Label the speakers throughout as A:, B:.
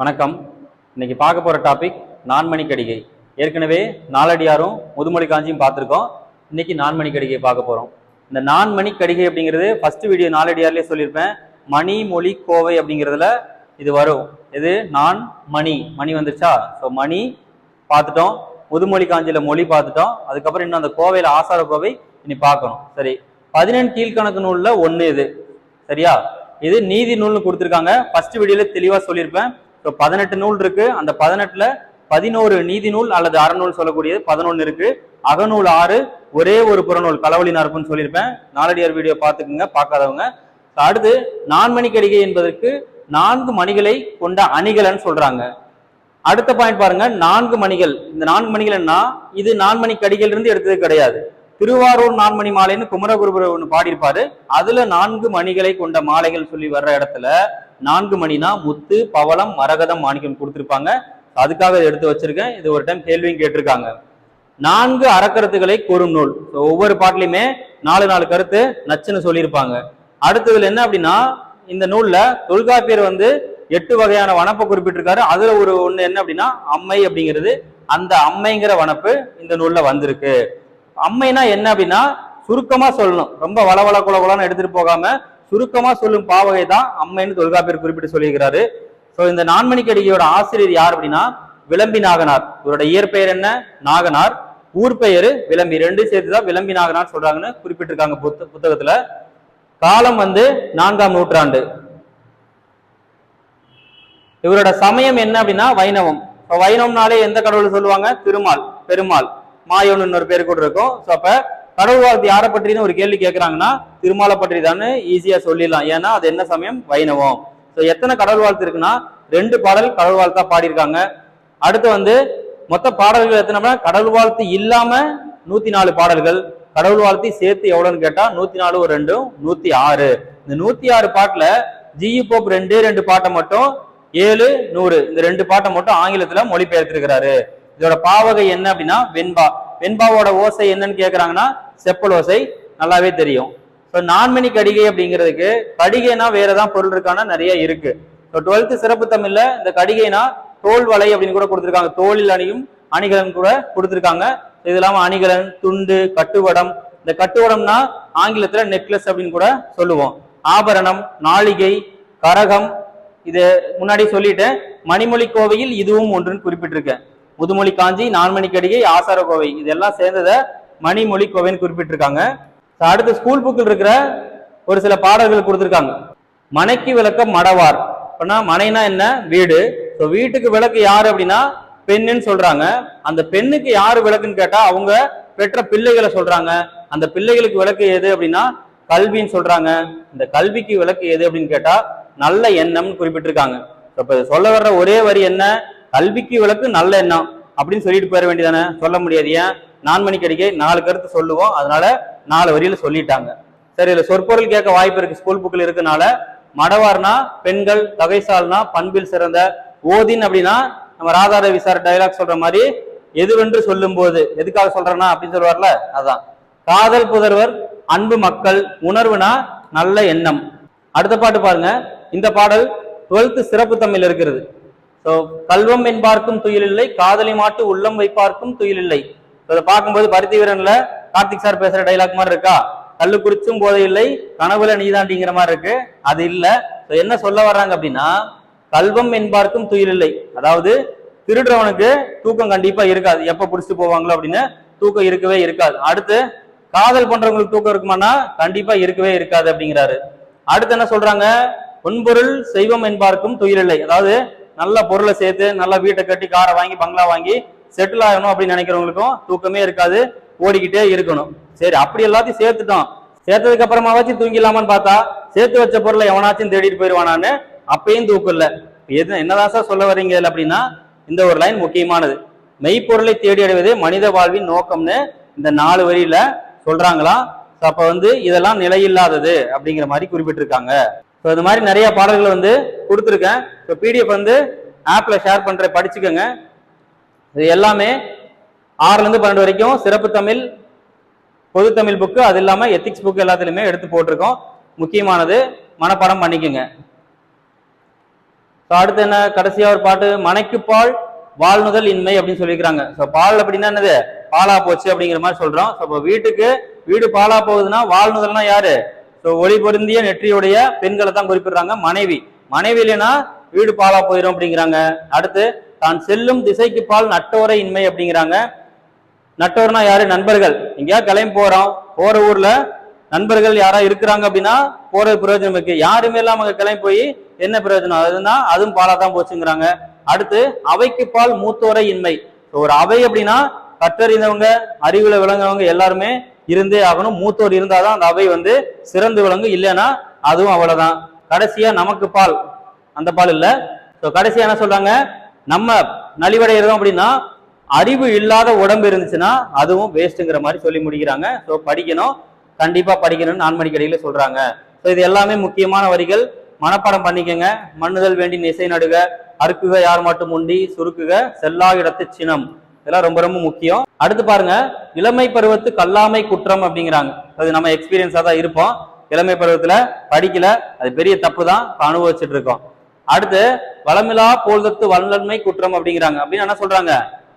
A: வணக்கம். இன்னைக்கு பார்க்க போகிற டாபிக் நான்மணி கடிகை ஏற்கனவே நாலடியாரும் முதுமொழி காஞ்சியும் பார்த்துருக்கோம். இன்னைக்கு நான்மணி கடிகை பார்க்க போகிறோம் இந்த நான்மணி கடிகை அப்படிங்கிறது ஃபர்ஸ்ட் வீடியோ நாலடியார்லேயே சொல்லியிருப்பேன். மணி மொழி கோவை அப்படிங்கிறதுல இது வரும். இது நான் மணி. மணி வந்துருச்சா? ஸோ மணி பார்த்துட்டோம். முதுமொழி காஞ்சியில் மொழி பார்த்துட்டோம். அதுக்கப்புறம் இன்னும் அந்த கோவையில் ஆசார கோவை இனி பார்க்கணும். சரி பதினெண் கீழ்கணக்கு நூலில் ஒன்று இது. சரியா? இது நீதி நூல்னு கொடுத்துருக்காங்க. ஃபர்ஸ்ட் வீடியோல தெளிவாக சொல்லியிருப்பேன். ஸோ பதினெட்டு நூல் இருக்கு. அந்த பதினெட்டுல பதினோரு நீதி நூல் அல்லது அறநூல் சொல்லக்கூடியது பதினொன்னு இருக்கு. அகநூல் ஆறு ஒரே ஒரு புறநூல் களவழி நறுப்புன்னு சொல்லியிருப்பேன். நாலடியார் வீடியோ பார்த்துக்குங்க பார்க்காதவங்க. அடுத்து நான்மணி கடிகை என்பதற்கு நான்கு மணிகளை கொண்ட அணிகலன்னு சொல்றாங்க. அடுத்த பாயிண்ட் பாருங்க நான்கு மணிகள். இந்த நான்கு மணிகள்னா இது நான்மணி கடிகையில இருந்து எடுத்தது கிடையாது. திருவாரூர் நான்மணி மாலைன்னு குமரகுருபுர ஒன்று பாடியிருப்பாரு. அதுல நான்கு மணிகளை கொண்ட மாலைகள் சொல்லி வர்ற இடத்துல நான்கு மணினா முத்து பவளம் மரகதம் மாணிக்கம் கொடுத்துருப்பாங்க. அதுக்காக இதை எடுத்து வச்சிருக்கேன். இது ஒரு டைம் கேள்வியும் கேட்டிருக்காங்க. நான்கு அறக்கருத்துக்களை கூறும் நூல். ஸோ ஒவ்வொரு பாட்டிலையுமே நாலு நாலு கருத்து நச்சுன்னு சொல்லியிருப்பாங்க. அடுத்ததுல என்ன அப்படின்னா இந்த நூல்ல தொல்காப்பியர் வந்து எட்டு வகையான வனப்பை குறிப்பிட்டிருக்காரு. அதுல ஒரு ஒண்ணு என்ன அப்படின்னா அம்மை அப்படிங்கிறது. அந்த அம்மைங்கிற வனப்பு இந்த நூல்ல வந்திருக்கு. அம்மைனா என்ன அப்படின்னா சுருக்கமா சொல்லணும். ரொம்ப வளவள குலகுலான்னு எடுத்துட்டு போகாம சுருக்கமாக சொல்லும் பாவகை தான் அம்மைன்னு தொல்காப்பியர் குறிப்பிட்டு சொல்லியிருக்கிறாரு. ஸோ இந்த நான்மணிக்கடிகையோட ஆசிரியர் யார் அப்படின்னா விளம்பி நாகனார். இவரோட இயற்பெயர் என்ன? நாகனார். ஊர் பெயரு விளம்பி. ரெண்டு சேர்த்து தான் விளம்பி நாகனார் சொல்றாங்கன்னு குறிப்பிட்டிருக்காங்க புத்த புத்தகத்துல. காலம் வந்து நான்காம் நூற்றாண்டு. இவரோட சமயம் என்ன அப்படின்னா வைணவம். வைணவம்னாலே எந்த கடவுள் சொல்லுவாங்க? திருமால் பெருமாள். மாயோன்னு இன்னொரு பேர் கூட இருக்கும். ஸோ அப்போ கடவுள் வாழ்த்து யாரை பற்றின்னு ஒரு கேள்வி கேட்கறாங்கன்னா திருமாலை பற்றி தானே ஈஸியா சொல்லிடலாம். ஏன்னா அது என்ன சமயம்? வைணவம். ஸோ எத்தனை கடவுள் வாழ்த்து இருக்குன்னா ரெண்டு பாடல் கடவுள் வாழ்த்தா பாடியிருக்காங்க. அடுத்து வந்து மொத்த பாடல்கள் எத்தனை கடவுள் வாழ்த்து இல்லாம நூத்தி நாலு பாடல்கள். கடவுள் வாழ்த்தி சேர்த்து எவ்வளோன்னு கேட்டால் நூத்தி நாலு ஒரு ரெண்டும் நூத்தி ஆறு இந்த நூத்தி ஆறு பாட்டில் ஜிஇ போப் ரெண்டே ரெண்டு பாட்டை மட்டும் ஏழு நூறு இந்த ரெண்டு பாட்டை மட்டும் ஆங்கிலத்தில் மொழிபெயர்த்திருக்கிறாரு. இதோட பாவகை என்ன அப்படின்னா வெண்பா. வெண்பாவோட ஓசை என்னன்னு கேட்குறாங்கன்னா செப்பல் ஓசை நல்லாவே தெரியும். ஸோ நான்மணி கடிகை அப்படிங்கிறதுக்கு கடிகைனா வேற தான் பொருள் இருக்கான நிறைய இருக்கு. ஸோ டுவெல்த்து சிறப்பு தமிழ்ல இந்த கடிகைனா தோல் வலை அப்படின்னு கூட கொடுத்துருக்காங்க. தோளில் அணியும் அணிகலன் கூட கொடுத்துருக்காங்க. இது இல்லாமல் அணிகலன் துண்டு கட்டுவடம். இந்த கட்டுவடம்னா ஆங்கிலத்தில் நெக்லஸ் அப்படின்னு கூட சொல்லுவோம். ஆபரணம் நாளிகை கரகம். இது முன்னாடி சொல்லிட்டேன் மணிமொழி கோவையில் இதுவும் ஒன்றுன்னு குறிப்பிட்டிருக்கேன். முதுமொழி காஞ்சி நான்மணி கடிகை ஆசார கோவை இதெல்லாம் சேர்ந்ததை மணிமொழி கோவைன்னு குறிப்பிட்டிருக்காங்க. So, அடுத்து ஸ்கூல் புக்கில் இருக்கிற ஒரு சில பாடல்கள் கொடுத்துருக்காங்க. மனைக்கு விளக்கம் மடவார். அப்படின்னா மனைனா என்ன? வீடு. ஸோ வீட்டுக்கு விளக்கு யார் அப்படின்னா பெண்ணுன்னு சொல்றாங்க. அந்த பெண்ணுக்கு யார் விளக்குன்னு கேட்டா அவங்க பெற்ற பிள்ளைகளை சொல்றாங்க. அந்த பிள்ளைகளுக்கு விளக்கு எது அப்படின்னா கல்வின்னு சொல்றாங்க. இந்த கல்விக்கு விளக்கு எது அப்படின்னு கேட்டா நல்ல எண்ணம்னு குறிப்பிட்டிருக்காங்க. இப்ப சொல்ல வர்ற ஒரே வரி என்ன? கல்விக்கு விளக்கு நல்ல எண்ணம். அப்படின்னு சொல்லிட்டு போயிட வேண்டியதானே சொல்ல முடியாது ஏன்? நான்மணி அடிக்கை நாலு கருத்து சொல்லுவோம். அதனால நாலு வரியில சொல்லிட்டாங்க. சரி இதுல சொற்பொருள் கேட்க வாய்ப்பு இருக்கு. ஸ்கூல் புக்கில் இருக்கனால மடவார்னா பெண்கள் தகைசால்னா பண்பில் சிறந்த ஓதின் அப்படின்னா நம்ம ராதார விசார டைலாக் சொல்ற மாதிரி எதுவென்று சொல்லும் போது எதுக்காக சொல்றேன்னா அப்படின்னு சொல்லுவார்ல? அதான். காதல் புதர்வர் அன்பு மக்கள் உணர்வுனா நல்ல எண்ணம். அடுத்த பாட்டு பாருங்க. இந்த பாடல் 12th சிறப்பு தமிழ் இருக்கிறது. ஸோ கல்வம் என்பார்க்கும் துயில் இல்லை காதலி மாட்டு உள்ளம் வைப்பார்க்கும் துயில் இல்லை. இதை பார்க்கும்போது பருத்தி வீரன்ல கார்த்திக் சார் பேசுற டைலாக் மாதிரி இருக்கா? கல்லு குறிச்சும் போதை இல்லை கனவுல நீதாண்டிங்கிற மாதிரி இருக்கு. அது இல்ல. என்ன சொல்ல வர்றாங்க அப்படின்னா கல்வம் என்பார்க்கும் துயில் இல்லை. அதாவது திருடுறவனுக்கு தூக்கம் கண்டிப்பா இருக்காது. எப்ப புடிச்சு போவாங்களோ அப்படின்னு தூக்கம் இருக்கவே இருக்காது. அடுத்து காதல் பண்றவங்களுக்கு தூக்கம் இருக்குமானா கண்டிப்பா இருக்கவே இருக்காது அப்படிங்கிறாரு. அடுத்து என்ன சொல்றாங்க? பொன்பொருள் செய்வம் என்பார்க்கும் துயிலில்லை அதாவது நல்ல பொருளை சேர்த்து நல்ல வீட்டை கட்டி காரை வாங்கி பங்களா வாங்கி செட்டில் ஆகணும் அப்படின்னு நினைக்கிறவங்களுக்கும் தூக்கமே இருக்காது ஓடிக்கிட்டே இருக்கணும். சரி அப்படி எல்லாத்தையும் சேர்த்துட்டோம். சேர்த்ததுக்கு அப்புறமாவாச்சும் தூங்கிடலாமான்னு பார்த்தா சேர்த்து வச்ச பொருளை எவனாச்சும் தேடிட்டு போயிடுவானான்னு அப்பயும் தூக்கம் இல்லை. எது என்னதான் சார் சொல்ல வரீங்க இல்லை அப்படின்னா இந்த ஒரு லைன் முக்கியமானது. மெய்ப்பொருளை தேடி அடைவது மனித வாழ்வின் நோக்கம்னு இந்த நாலு வரியில சொல்றாங்களா? அப்ப வந்து இதெல்லாம் நிலையில்லாதது அப்படிங்கிற மாதிரி குறிப்பிட்டிருக்காங்க. ஸோ இந்த மாதிரி நிறைய பாடல்கள் வந்து கொடுத்துருக்கேன். இப்போ பிடிஎஃப் வந்து ஆப்ல ஷேர் பண்ற படிச்சுக்கோங்க. இது எல்லாமே ஆறுலேருந்து பன்னெண்டு வரைக்கும் சிறப்பு தமிழ் பொது தமிழ் புக்கு அது இல்லாமல் எத்திக்ஸ் புக்கு எல்லாத்துலேயுமே எடுத்து போட்டிருக்கோம். முக்கியமானது மனப்பாடம் பண்ணிக்கோங்க. ஸோ அடுத்து என்ன? கடைசியாக ஒரு பாட்டு மனைக்கு பால் வாழ்நுதல் இன்மை அப்படின்னு சொல்லியிருக்கிறாங்க. ஸோ பால் அப்படின்னா என்னது? பாலா போச்சு அப்படிங்கிற மாதிரி சொல்கிறோம் ஸோ இப்போ வீட்டுக்கு வீடு பாலா போகுதுன்னா வாழ்நுதல்னா யாரு? ஸோ ஒளி பொருந்திய நெற்றியுடைய பெண்களை தான் குறிப்பிடுறாங்க மனைவி. மனைவி இல்லைன்னா வீடு பாலா போயிடும் அப்படிங்கிறாங்க. அடுத்து தான் செல்லும் திசைக்கு பால் நட்டோரை இன்மை அப்படிங்கிறாங்க. நட்டோர்னா யாரு? நண்பர்கள். எங்கேயா கிளம்பி போறோம். போற ஊர்ல நண்பர்கள் யாரா இருக்கிறாங்க அப்படின்னா போறது பிரயோஜனம் இருக்கு. யாருமே இல்லாம அங்க கிளம்பி போய் என்ன பிரயோஜனம்? அதுனா அதுவும் பாலா தான் போச்சுங்கிறாங்க. அடுத்து அவைக்கு பால் மூத்தோரை இன்மை. ஒரு அவை அப்படின்னா கற்றறிந்தவங்க அறிவுல விளங்குறவங்க எல்லாருமே இருந்தே ஆகணும். மூத்தோர் இருந்தாதான் அந்த அவை வந்து சிறந்து விளங்கு இல்லைன்னா அதுவும் அவ்வளவுதான். கடைசியா நமக்கு பால். அந்த பால் இல்ல. கடைசியா என்ன சொல்றாங்க? நம்ம நலிவடைகிறோம் அப்படின்னா அறிவு இல்லாத உடம்பு இருந்துச்சுன்னா அதுவும் வேஸ்ட்டுங்கிற மாதிரி சொல்லி முடிக்கிறாங்க. ஸோ படிக்கணும். கண்டிப்பாக படிக்கணும்னு நான்மணி கடையில சொல்கிறாங்க ஸோ இது எல்லாமே முக்கியமான வரிகள். மனப்பாடம் பண்ணிக்கங்க. மண்ணுதல் வேண்டி நிசை நடுக. அறுக்குக யார் மட்டும் உண்டி சுருக்குக. செல்லா இடத்து சினம். இதெல்லாம் ரொம்ப ரொம்ப முக்கியம். அடுத்து பாருங்க. இளமை பருவத்து கல்லாமை குற்றம் அப்படிங்கிறாங்க. அது நம்ம எக்ஸ்பீரியன்ஸாக தான் இருப்போம். இளமை பருவத்தில் படிக்கல. அது பெரிய தப்பு தான் இப்ப அனுபவிச்சுட்டு இருக்கோம். அடுத்து வளமிலா போல்தத்து வல்லன்மை குற்றம் அப்படிங்கிறாங்க. அப்படின்னு என்ன சொல்றாங்க?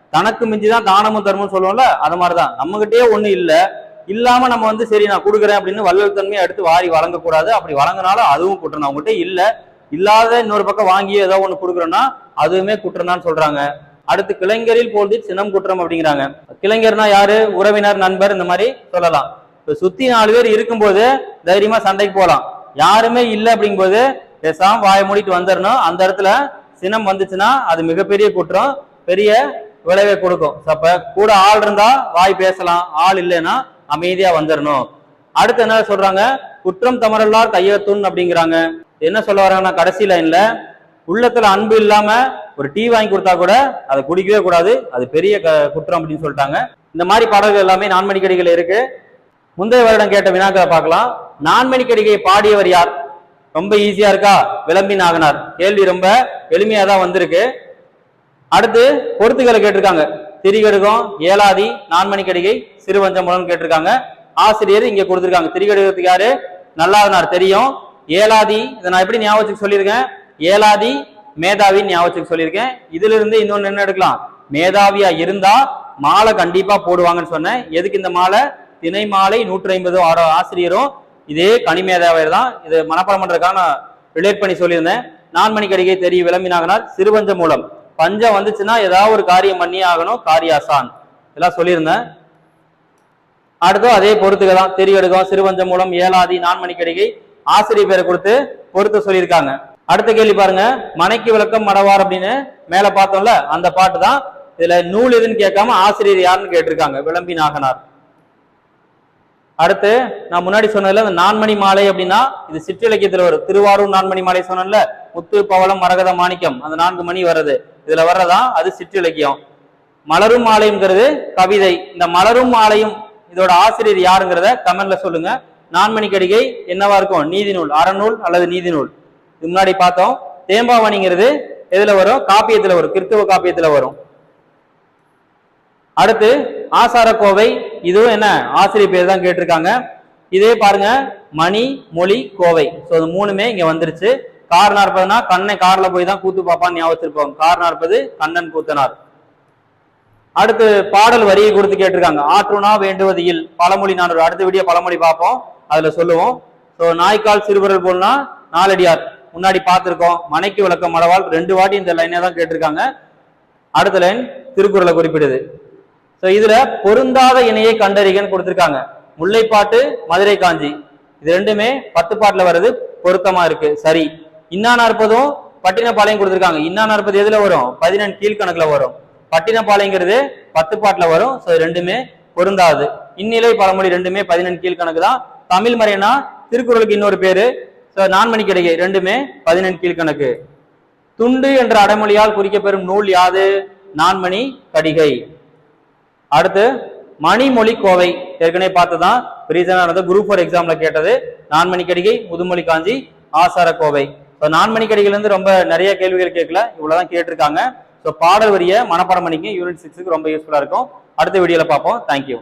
A: தனக்கு மிஞ்சிதான் தானமும் தர்மம் சொல்லுவோம்ல அது மாதிரிதான். நம்ம கிட்டயே ஒண்ணு இல்ல. இல்லாம நம்ம வந்து சரி நான் கொடுக்குறேன் அப்படின்னு வள்ளல் தன்மையை எடுத்து வாரி வழங்கக்கூடாது. அப்படி வழங்கினாலும் அதுவும் குற்றம் அவங்ககிட்ட இல்ல. இல்லாத இன்னொரு பக்கம் வாங்கி ஏதோ ஒண்ணு கொடுக்குறோம்னா அதுவுமே குற்றம் தான் சொல்றாங்க. அடுத்து கிளைஞரில் போல்தி சினம் குற்றம் அப்படிங்கிறாங்க. கிளைஞர்னா யாரு? உறவினர் நண்பர் இந்த மாதிரி சொல்லலாம். இப்ப சுத்தி நாலு பேர் இருக்கும்போது தைரியமா சண்டைக்கு போகலாம் யாருமே இல்லை அப்படிங்கும்போது பேசாம வாயை மூடிட்டு வந்துடணும் அந்த இடத்துல சினம் வந்துச்சுன்னா அது மிகப்பெரிய குற்றம். பெரிய விளைவை கொடுக்கும். அப்ப கூட ஆள் இருந்தா வாய் பேசலாம். ஆள் இல்லைன்னா அமைதியா வந்துடணும் அடுத்து என்ன சொல்றாங்க? குற்றம் தமரல்லார் கையத்துன்னு அப்படிங்கிறாங்க. என்ன சொல்ல வராங்கன்னா கடைசி லைன்ல உள்ளத்துல அன்பு இல்லாம ஒரு டீ வாங்கி கொடுத்தா கூட அதை குடிக்கவே கூடாது. அது பெரிய க- குற்றம் அப்படின்னு சொல்லிட்டாங்க. இந்த மாதிரி பாடல்கள் எல்லாமே நான்மணி கடிகள் இருக்கு. முந்தைய வருடம் கேட்ட வினாக்களை பார்க்கலாம். நான்மணி கடிகை பாடியவர் யார்? ரொம்ப ஈஸியா இருக்கா? விளம்பி நாகனார் கேள்வி ரொம்ப எளிமையா தான் வந்திருக்கு. அடுத்து பொருத்துக்களை கேட்டிருக்காங்க. திரிகடுகம் ஏலாதி நான்மணி கடிகை சிறுவஞ்சம்பலம் கேட்டிருக்காங்க. ஆசிரியர் இங்க கொடுத்திருக்காங்க. திரிகடுகத்துக்கு யாரு? நல்லாதனார். தெரியும். ஏலாதி இதை நான் எப்படி ஞாபகத்துக்கு சொல்லியிருக்கேன்? ஏலாதி மேதாவி ஞாபகத்துக்கு சொல்லியிருக்கேன். இதுல இருந்து இன்னொன்னு என்ன எடுக்கலாம்? மேதாவியா இருந்தா மாலை கண்டிப்பா போடுவாங்கன்னு சொன்னேன். எதுக்கு இந்த மாலை? தினை மாலை நூற்றி ஐம்பது ஆசிரியரும் இதே கனிமேதாவை தான். இது மனப்பாடம் பண்றதுக்கான நான் ரிலேட் பண்ணி சொல்லியிருந்தேன். நான்மணி கடிகை தெரிய விளம்பினாகனார் சிறுபஞ்ச மூலம். பஞ்சம் வந்துச்சுன்னா ஏதாவது ஒரு காரியம் பண்ணியே ஆகணும். காரியாசான் இதெல்லாம் சொல்லியிருந்தேன். அடுத்து அதே பொறுத்துக்கு தான். தெரியெடுக்கும் சிறுவஞ்சம் மூலம் ஏலாதி நான்மணி கடிகை ஆசிரியர் பேரை கொடுத்து பொறுத்து சொல்லியிருக்காங்க. அடுத்த கேள்வி பாருங்க. மனைக்கு விளக்கம் மடவார் அப்படின்னு மேல பார்த்தோம்ல அந்த பாட்டு தான். இதுல நூல் எதுன்னு கேட்காம ஆசிரியர் யாருன்னு கேட்டிருக்காங்க. விளம்பி நாகனார் அடுத்து நான் முன்னாடி சொன்னதுல இந்த நான்மணி மாலை அப்படின்னா இது சிற்றிலக்கியத்துல வரும். திருவாரூர் நான்மணி மாலை சொன்னல முத்து பவளம் மரகத மாணிக்கம் அந்த நான்கு மணி வர்றது. இதுல வர்றதான் அது சிற்றிலக்கியம். மலரும் மாலைங்கிறது கவிதை. இந்த மலரும் மாலையும் இதோட ஆசிரியர் யாருங்கிறத கமெண்ட்ல சொல்லுங்க. நான்மணி கடிகை என்னவா இருக்கும்? நீதிநூல். அறநூல் அல்லது நீதிநூல்? இது முன்னாடி பார்த்தோம். தேம்பாவணிங்கிறது எதுல வரும்? காப்பியத்துல வரும். கிறித்துவ காப்பியத்துல வரும். அடுத்து ஆசாரக்கோவை. இதுவும் என்ன? ஆசிரியர் பேர் தான் கேட்டிருக்காங்க. இதே பாருங்க மணி மொழி கோவை. ஸோ இது மூணுமே இங்க வந்துருச்சு. கார் நாற்பதுனா கண்ணை கார்ல போய் தான் கூத்து பாப்பான்னு ஞாபகம் வச்சிருப்போம். கார் நாற்பது கண்ணன் கூத்தனார். அடுத்து பாடல் வரியை கொடுத்து கேட்டிருக்காங்க. ஆற்றுனா வேண்டுவது இல் பழமொழி நான் அடுத்த வீடியோ பழமொழி பார்ப்போம். அதுல சொல்லுவோம். ஸோ நாய்க்கால் சிறுவரல் போல்னா நாலடியார். முன்னாடி பார்த்துருக்கோம். மனைக்கு விளக்கம் மடவால் ரெண்டு வாட்டி இந்த லைனே தான் கேட்டிருக்காங்க. அடுத்த லைன் திருக்குறளை குறிப்பிடுது. இதுல பொருந்தாத இணையை கண்டறிகன்னு கொடுத்திருக்காங்க. முல்லைப்பாட்டு மதுரை காஞ்சி இது ரெண்டுமே பத்து பாட்டுல வர்றது பொருத்தமா இருக்கு. சரி. இன்னா நாற்பதும் பட்டினப்பாளையம் கொடுத்துருக்காங்க. இன்னா நாற்பது எதுல வரும்? பதினெண் கீழ்கணக்குல வரும். பட்டினப்பாளையங்கிறது பத்து பாட்டுல வரும். ஸோ ரெண்டுமே பொருந்தாது. இந்நிலை பழமொழி ரெண்டுமே பதினெண் கீழ்கணக்கு தான். தமிழ் மறைனா திருக்குறளுக்கு இன்னொரு பேரு. ஸோ நான்மணி கிடைகை ரெண்டுமே பதினெண் கீழ்கணக்கு. துண்டு என்ற அடைமொழியால் குறிக்கப்பெறும் நூல் யாது? நான்மணி கடிகை. அடுத்து மணிமொழி கோவை ஏற்கனவே பார்த்ததான் ரீசனா நடந்த குரூப் ஃபோர் எக்ஸாம்ல கேட்டது. நான்மணி கடிகை முதுமொழி காஞ்சி ஆசார கோவை ஸோ நான்மணி கடிகைல இருந்து ரொம்ப நிறைய கேள்விகள் கேட்கல. இவ்வளவுதான் கேட்டிருக்காங்க. ஸோ பாடல் வரிய மனப்பாடம் பண்ணிக்க யூனிட் சிக்ஸுக்கு ரொம்ப யூஸ்ஃபுல்லா இருக்கும். அடுத்த வீடியோல பார்ப்போம். தேங்க்யூ